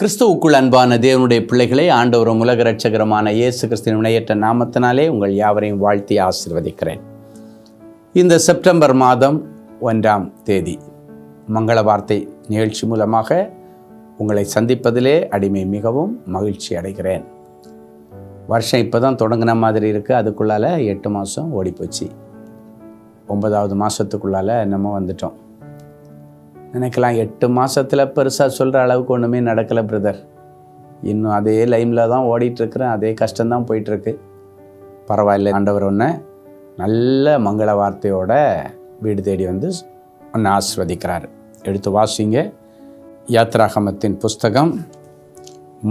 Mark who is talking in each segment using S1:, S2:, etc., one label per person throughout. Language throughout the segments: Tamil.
S1: கிறிஸ்துவுக்குள் அன்பான தேவனுடைய பிள்ளைகளை ஆண்டவரும் உலக ரட்சகரமான இயேசு கிறிஸ்துவின் இணையற்ற நாமத்தினாலே உங்கள் யாவரையும் வாழ்த்தி ஆசிர்வதிக்கிறேன். இந்த செப்டம்பர் மாதம் ஒன்றாம் தேதி மங்கள வார்த்தை நிகழ்ச்சி மூலமாக உங்களை சந்திப்பதிலே அடிமை மிகவும் மகிழ்ச்சி அடைகிறேன். வருஷம் இப்போ தான் தொடங்கின மாதிரி இருக்குது அதுக்குள்ளால எட்டு மாதம் ஓடிப்போச்சு. ஒன்பதாவது மாதத்துக்குள்ளால நம்ம வந்துட்டோம். நினைக்கலாம். எட்டு மாதத்தில் பெருசாக சொல்கிற அளவுக்கு ஒன்றுமே நடக்கலை பிரதர் இன்னும் அதே லைனில் தான் ஓடிட்டுருக்குறேன். அதே கஷ்டம்தான் போயிட்டுருக்கு. பரவாயில்ல ஆண்டவர் ஒன்று நல்ல மங்கள வார்த்தையோட வீடு தேடி வந்து ஒன்று ஆசிர்வதிக்கிறார். எடுத்து வாசிங்க. யாத்ராகமத்தின் புஸ்தகம்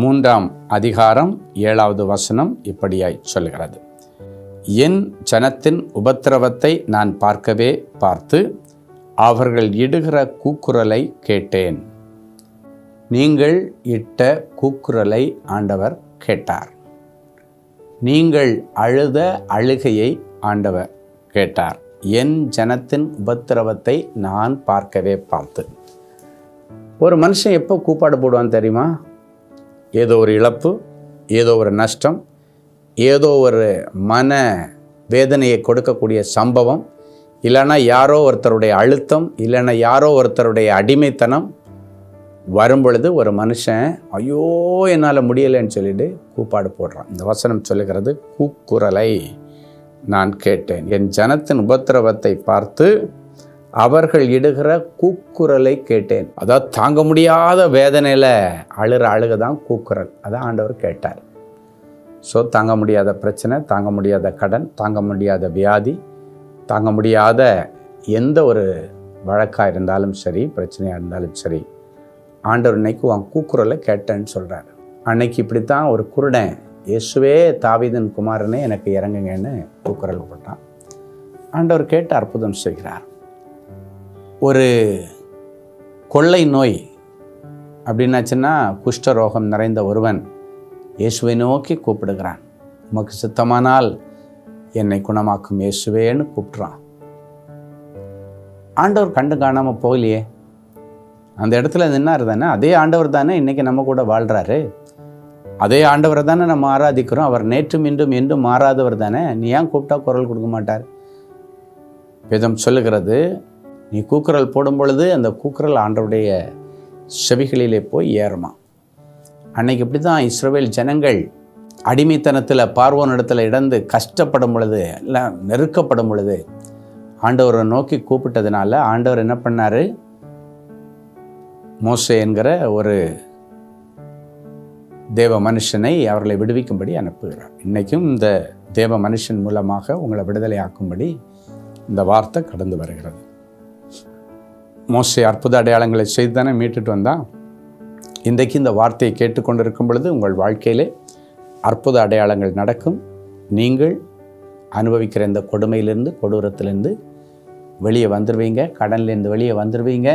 S1: மூன்றாம் அதிகாரம் ஏழாவது வசனம் இப்படியாய் சொல்கிறது என் ஜனத்தின் உபத்திரவத்தை நான் பார்க்கவே பார்த்து அவர்கள் இடுகிற கூக்குரலை கேட்டேன். நீங்கள் இட்ட கூக்குரலை ஆண்டவர் கேட்டார். நீங்கள் அழுத அழுகையை ஆண்டவர் கேட்டார். என் ஜனத்தின் உபத்திரவத்தை நான் பார்க்கவே பார்த்து ஒரு மனுஷன் எப்போ கூப்பாடு போடுவான் தெரியுமா? ஏதோ ஒரு இழப்பு ஏதோ ஒரு நஷ்டம் ஏதோ ஒரு மன வேதனையை கொடுக்கக்கூடிய சம்பவம் இல்லைன்னா யாரோ ஒருத்தருடைய அழுத்தம் இல்லைன்னா யாரோ ஒருத்தருடைய அடிமைத்தனம் வரும் பொழுது ஒரு மனுஷன் ஐயோ என்னால் முடியலைன்னு சொல்லிட்டு கூப்பாடு போடுறான். இந்த வசனம் சொல்லுகிறது கூக்குரலை நான் கேட்டேன். என் ஜனத்தின் உபத்திரவத்தை பார்த்து அவர்கள் இடுகிற கூக்குரலை கேட்டேன். அதாவது தாங்க முடியாத வேதனையில் அழுகிற அழுக தான் கூக்குரல். அதான் ஆண்டவர் கேட்டார். ஸோ தாங்க முடியாத பிரச்சனை தாங்க முடியாத கடன் தாங்க முடியாத வியாதி தாங்க முடியாத எந்த ஒரு வழக்காக இருந்தாலும் சரி பிரச்சனையாக இருந்தாலும் சரி ஆண்டவர் இன்னைக்கு உன் கூக்குரலை கேட்டேன்னு சொல்கிறார் அன்னைக்கு இப்படித்தான் ஒரு குருடன் இயேசுவே தாவிதன் குமாரனே எனக்கு இறங்குங்கன்னு கூக்குரல் போட்டான். ஆண்டவர் கேட்டு அற்புதம் செய்கிறார். ஒரு கொள்ளை நோய் அப்படின்னாச்சுன்னா குஷ்டரோகம் நிறைந்த ஒருவன் இயேசுவை நோக்கி கூப்பிடுகிறான். உமக்கு சித்தமானால் என்னை குணமாக்கும் இயேசுவேன்னு கூப்பிட்றான் ஆண்டவர் கண்டு காணாமல் போகலையே. அந்த இடத்துல நின்னார் தானே? அதே ஆண்டவர் தானே இன்றைக்கி நம்ம கூட வாழ்கிறாரு அதே ஆண்டவரை தானே நம்ம ஆராதிக்கிறோம். அவர் நேற்றும் இன்றும் என்றும் மாறாதவர் தானே? நீ ஏன் கூப்பிட்டா குரல் கொடுக்க மாட்டார்? வேதம் சொல்லுகிறது நீ கூக்குரல் போடும் பொழுது அந்த கூக்குரல் ஆண்டவருடைய செவிகளிலே போய் ஏறுமா அன்னைக்கு இப்படி தான் இஸ்ரோவேல் ஜனங்கள் அடிமைத்தனத்தில் பார்வோனிடத்தில் இடந்து கஷ்டப்படும் பொழுது இல்லை நெருக்கப்படும் பொழுது ஆண்டவரை நோக்கி கூப்பிட்டதுனால ஆண்டவர் என்ன பண்ணார்? மோசே என்கிற ஒரு தேவ மனுஷனை அவர்களை விடுவிக்கும்படி அனுப்புகிறார். இன்றைக்கும் இந்த தேவ மனுஷன் மூலமாக உங்களை விடுதலை ஆக்கும்படி இந்த வார்த்தை கடந்து வருகிறது. மோசே அற்புத அடையாளங்களை செய்து தானே மீட்டுட்டு வந்தான்? இன்றைக்கு இந்த வார்த்தையை கேட்டுக்கொண்டிருக்கும் பொழுது உங்கள் வாழ்க்கையிலே அற்புத அடையாளங்கள் நடக்கும். நீங்கள் அனுபவிக்கிற இந்த கொடுமையிலிருந்து கொடூரத்திலேருந்து வெளியே வந்துடுவீங்க கடன்லேருந்து வெளியே வந்துடுவீங்க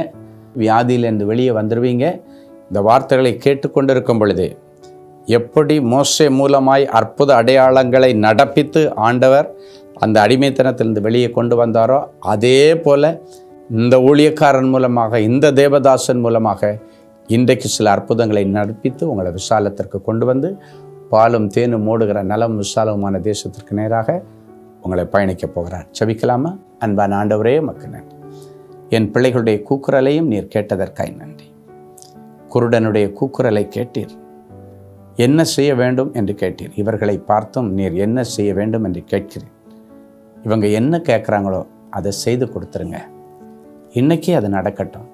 S1: வியாதியிலேருந்து வெளியே வந்துடுவீங்க இந்த வார்த்தைகளை கேட்டுக்கொண்டிருக்கும் பொழுது எப்படி மோசை மூலமாய் அற்புத அடையாளங்களை நடப்பித்து ஆண்டவர் அந்த அடிமைத்தனத்திலிருந்து வெளியே கொண்டு வந்தாரோ அதே போல் இந்த ஊழியக்காரன் மூலமாக இந்த தேவதாசன் மூலமாக இன்றைக்கு சில அற்புதங்களை நடப்பித்து உங்களை விசாலத்திற்கு கொண்டு வந்து பாலும் தேனும் மூடுகிற நலம் விசாலமான தேசத்திற்கு நேராக உங்களை பயணிக்கப் போகிறார் செபிக்கலாமா? அன்பான ஆண்டவரே மக்கு நன்றி. என் பிள்ளைகளுடைய கூக்குரலையும் நீர் கேட்டதற்காய் நன்றி. குருடனுடைய கூக்குரலை கேட்டீர். என்ன செய்ய வேண்டும் என்று கேட்டீர். இவர்களை பார்த்தும் நீர் என்ன செய்ய வேண்டும் என்று கேட்கிறேன். இவங்க என்ன கேட்குறாங்களோ அதை செய்து கொடுத்துருங்க. இன்றைக்கே அது நடக்கட்டும்.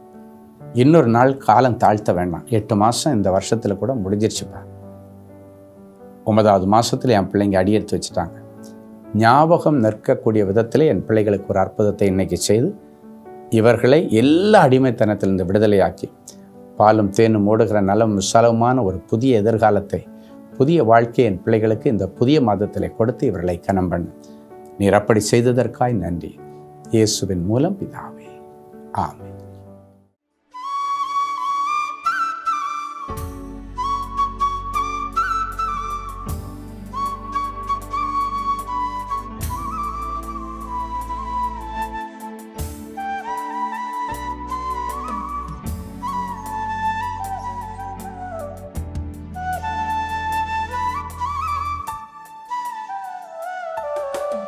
S1: இன்னொரு நாள் காலம் தாழ்த்த வேண்டாம். எட்டு மாதம் இந்த வருஷத்தில் கூட முடிஞ்சிருச்சுப்பா. ஒன்பதாவது மாதத்தில் என் பிள்ளைங்க அடியெடுத்து வச்சுட்டாங்க. ஞாபகம் நிற்கக்கூடிய விதத்தில் என் பிள்ளைகளுக்கு ஒரு அற்புதத்தை இன்னைக்கு செய்து இவர்களை எல்லா அடிமைத்தனத்திலிருந்து விடுதலையாக்கி பாலும் தேனும் ஓடுகிற நலம் விசாலமான ஒரு புதிய எதிர்காலத்தை புதிய வாழ்க்கையை என் பிள்ளைகளுக்கு இந்த புதிய மாதத்தில் கொடுத்து இவர்களை கனம் பண்ணு. நீர் அப்படி செய்ததற்காய் நன்றி. இயேசுவின் மூலம் பிதாவே. ஆம் Thank you.